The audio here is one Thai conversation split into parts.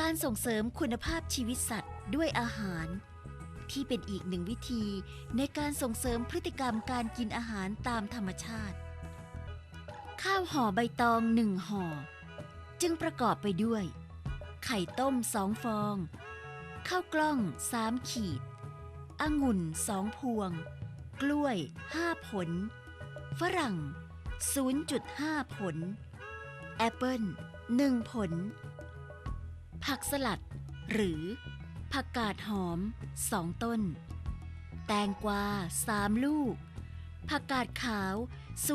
การส่งเสริมคุณภาพชีวิตสัตว์ด้วยอาหาร ที่เป็นอีกหนึ่งวิธีในการส่งเสริมพฤติกรรมการกินอาหารตามธรรมชาติ ข้าวห่อใบตองหนึ่งห่อ จึงประกอบไปด้วย ไข่ต้มสองฟอง ข้าวกล้องสามขีดองุ่นสองพวง กล้วยห้าผล ฝรั่ง 0.5 ผล แอปเปิล1ผล ผักสลัด หรือผักกาดหอม2ต้น แตงกวา3ลูก ผักกาดขาว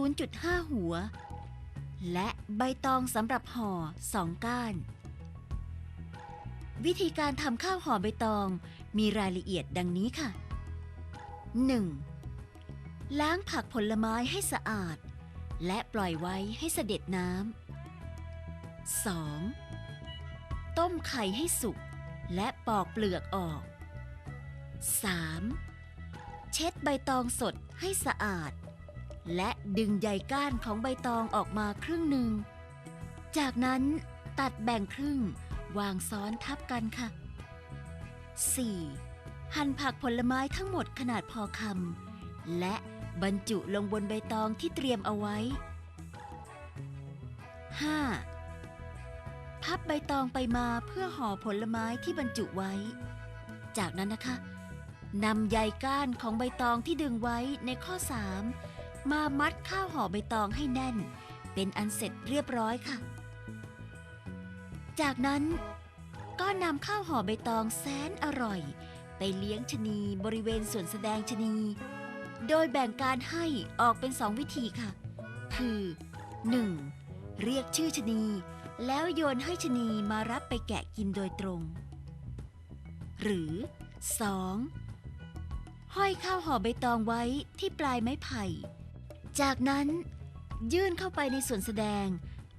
0.5 หัว และใบตองสำหรับห่อ2ก้าน วิธีการทำข้าวห่อใบตองมีรายละเอียดดังนี้ค่ะ 1. ล้างผักผลไม้ให้สะอาด และปล่อยไว้ให้เสด็จน้ำ 2. ต้มไข่ให้สุก และปอกเปลือกออก 3. เช็ดใบตองสดให้สะอาด และดึงใยก้านของใบตองออกมาครึ่งหนึ่ง จากนั้นตัดแบ่งครึ่งวางซ้อนทับกันค่ะ 4. หั่นผักผลไม้ทั้งหมดขนาดพอคำและบรรจุลงบนใบตองที่เตรียมเอาไว้ 5. พับใบตองไปมาเพื่อห่อผลไม้ที่บรรจุไว้ จากนั้นนะคะนำใยก้านของใบตองที่ดึงไว้ในข้อ 3 มามัดข้าวห่อใบตองให้แน่น เป็นอันเสร็จเรียบร้อยค่ะ จากนั้นก็นำข้าวห่อใบตองแสนอร่อย ไปเลี้ยงชะนีบริเวณส่วนแสดงชะนี โดยแบ่งการให้ออกเป็นสองวิธีค่ะ คือ 1. เรียกชื่อชะนี แล้วโยนให้ชะนีมารับไปแกะกินโดยตรง หรือ 2. ห้อยข้าวห่อใบตองไว้ที่ปลายไม้ไผ่ จากนั้นยื่นเข้าไปในส่วนแสดง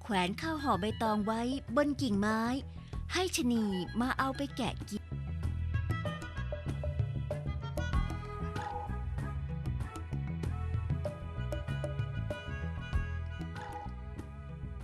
แขวนข้าวห่อใบตองไว้บนกิ่งไม้ ให้ชะนีมาเอาไปแกะกิน